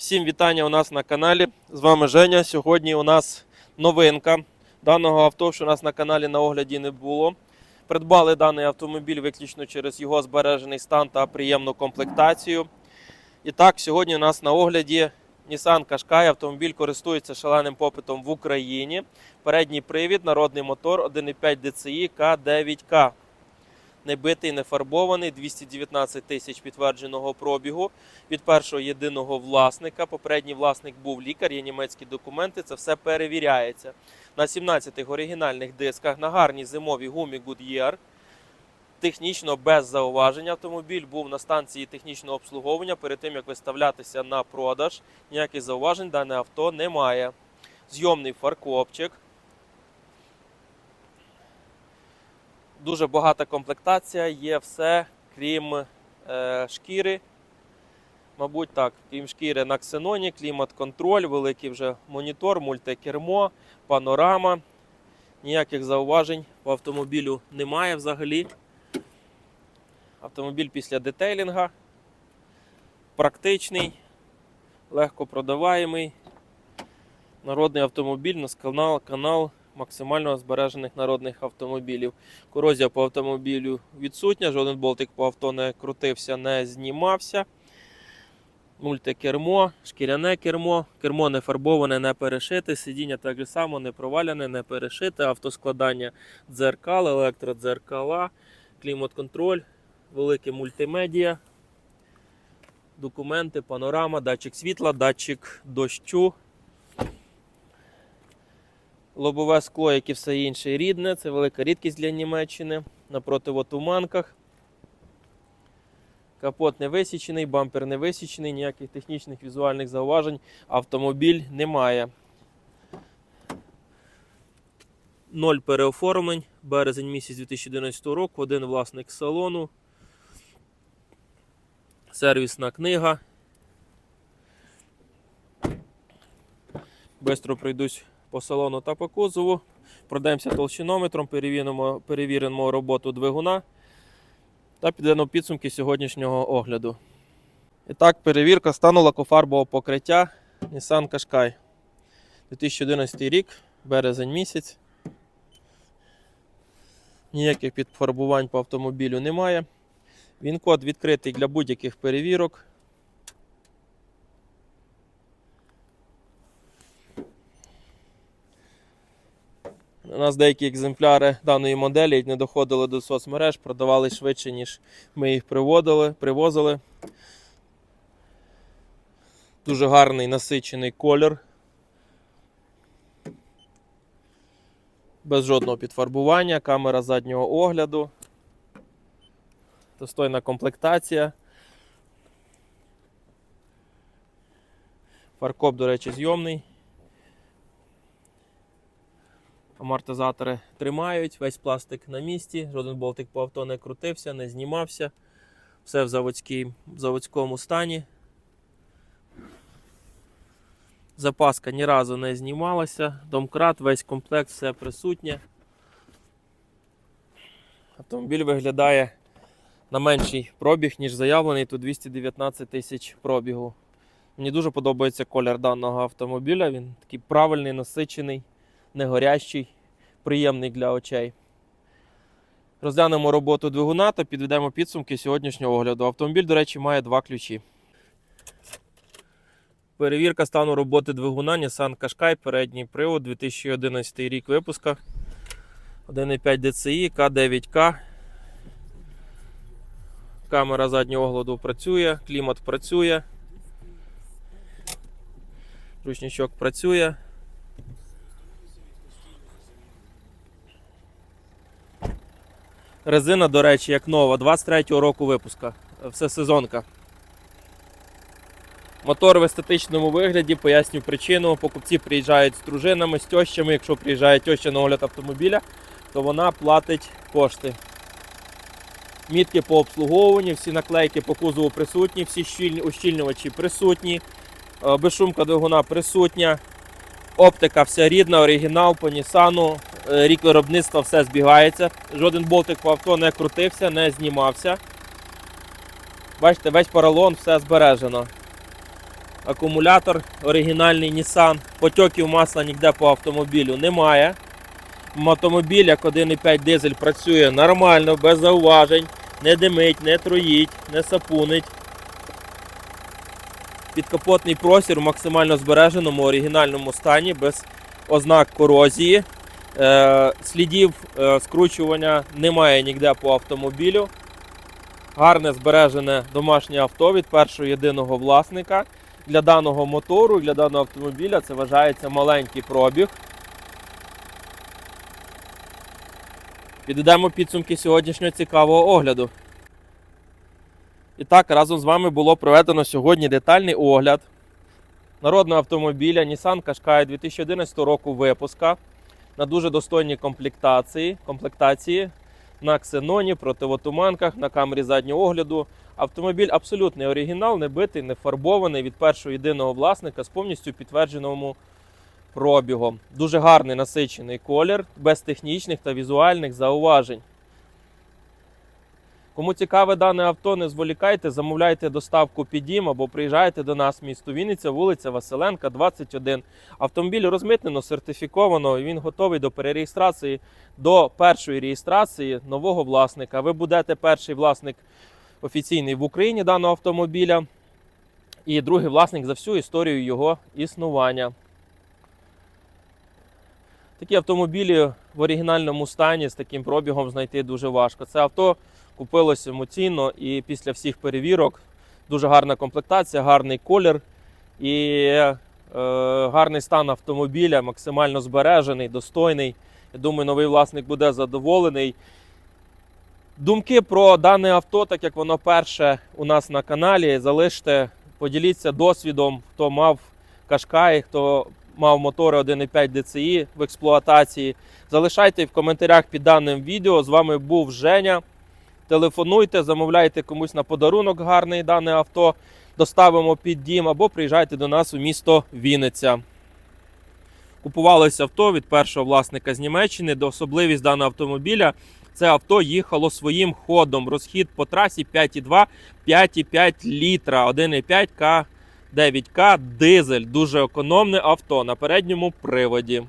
Всім вітання у нас на каналі. З вами Женя. Сьогодні у нас новинка даного авто, що у нас на каналі на огляді не було. Придбали даний автомобіль виключно через його збережений стан та приємну комплектацію. І так, сьогодні у нас на огляді Nissan Qashqai. Автомобіль користується шаленим попитом в Україні. Передній привід, народний мотор 1,5 DCI K9K. Не битий, не фарбований, 219 тисяч підтвердженого пробігу від першого єдиного власника. Попередній власник був лікар, є німецькі документи, це все перевіряється. На 17 оригінальних дисках, на гарній зимовій гумі Goodyear. Технічно без зауважень автомобіль був на станції технічного обслуговування перед тим, як виставлятися на продаж. Ніяких зауважень дане авто немає. Зйомний фаркопчик. Дуже багата комплектація, є все, крім е, шкіри. Мабуть, так, крім шкіри на ксеноні, клімат-контроль, великий вже монітор, мультикермо, панорама. Ніяких зауважень по автомобілю немає взагалі. Автомобіль після детейлінга. Практичний, легко продаваємий. Народний автомобіль, у нас канал, канал максимально збережених народних автомобілів. Корозія по автомобілю відсутня, жоден болтик по авто не крутився, не знімався. Мультикермо, шкіряне кермо, кермо не фарбоване, не перешите, сидіння так само не проваляне, не перешите, автоскладання дзеркал, електродзеркала, клімат-контроль, велике мультимедіа, документи, панорама, датчик світла, датчик дощу. Лобове скло, як і все інше, рідне. Це велика рідкість для Німеччини. На противотуманках. Капот не висічений, бампер не висічений, ніяких технічних візуальних зауважень. Автомобіль немає. Ноль переоформлень. Березень місяць 2011 року. Один власник салону. Сервісна книга. Бистро пройдусь по салону та по кузову. Пройдемося толщинометром, перевіримо, перевіримо роботу двигуна та підведемо підсумки сьогоднішнього огляду. І так, перевірка стану лакофарбового покриття Nissan Qashqai. 2011 рік, березень місяць. Ніяких підфарбувань по автомобілю немає. Він код відкритий для будь-яких перевірок. У нас деякі екземпляри даної моделі не доходили до соцмереж, продавали швидше, ніж ми їх приводили, привозили. Дуже гарний насичений колір. Без жодного підфарбування, камера заднього огляду. Достойна комплектація. Фаркоп, до речі, зйомний. Амортизатори тримають, весь пластик на місці, жоден болтик по авто не крутився, не знімався. Все в, заводській, в заводському стані. Запаска ні разу не знімалася. Домкрат, весь комплект, все присутнє. Автомобіль виглядає на менший пробіг, ніж заявлений. Тут 219 тисяч пробігу. Мені дуже подобається колір даного автомобіля. Він такий правильний, насичений не горящий, приємний для очей. Розглянемо роботу двигуна та підведемо підсумки сьогоднішнього огляду. Автомобіль, до речі, має два ключі. Перевірка стану роботи двигуна Nissan Qashqai, передній привод, 2011 рік випуска. 1,5 DCI, K9K. Камера заднього огляду працює, клімат працює. Ручничок працює. Резина, до речі, як нова, 23-го року випуска. Все сезонка. Мотор в естетичному вигляді, поясню причину. Покупці приїжджають з дружинами, з тьощами. Якщо приїжджає тьоща на огляд автомобіля, то вона платить кошти. Мітки по обслуговуванню, всі наклейки по кузову присутні, всі ущільнювачі присутні, е, безшумка двигуна присутня. Оптика вся рідна, оригінал по Нісану. Е, Рік виробництва все збігається. Жоден болтик по авто не крутився, не знімався. Бачите, весь поролон, все збережено. Акумулятор оригінальний Nissan. Потьоків масла ніде по автомобілю немає. Автомобіль як 1,5 дизель працює нормально, без зауважень, не димить, не троїть, не сапунить. Підкапотний простір в максимально збереженому оригінальному стані, без ознак корозії. Е, слідів е, скручування немає ніде по автомобілю. Гарне збережене домашнє авто від першого єдиного власника. Для даного мотору, для даного автомобіля це вважається маленький пробіг. Підведемо підсумки сьогоднішнього цікавого огляду. І так, разом з вами було проведено сьогодні детальний огляд народного автомобіля Nissan Qashqai 2011 року випуска на дуже достойній комплектації, комплектації на ксеноні, противотуманках, на камері заднього огляду. Автомобіль абсолютний оригінал, не битий, не фарбований від першого єдиного власника з повністю підтвердженому пробігом. Дуже гарний насичений колір, без технічних та візуальних зауважень. Кому цікаве дане авто, не зволікайте, замовляйте доставку під або приїжджайте до нас місто Вінниця, вулиця Василенка, 21. Автомобіль розмитнено, сертифіковано, і він готовий до перереєстрації до першої реєстрації нового власника. Ви будете перший власник офіційний в Україні даного автомобіля, і другий власник за всю історію його існування. Такі автомобілі в оригінальному стані з таким пробігом знайти дуже важко. Це авто купилось емоційно і після всіх перевірок дуже гарна комплектація, гарний колір і е, гарний стан автомобіля, максимально збережений, достойний. Я думаю, новий власник буде задоволений. Думки про дане авто, так як воно перше у нас на каналі, залиште, поділіться досвідом, хто мав Кашкай, хто мав мотори 1,5 DCI в експлуатації. Залишайте в коментарях під даним відео. З вами був Женя. Телефонуйте, замовляйте комусь на подарунок гарний дане авто, доставимо під дім або приїжджайте до нас у місто Вінниця. Купувалося авто від першого власника з Німеччини. До особливість даного автомобіля це авто їхало своїм ходом. Розхід по трасі 5,2, 5,5 літра, 1,5 К 9К дизель. Дуже економне авто на передньому приводі.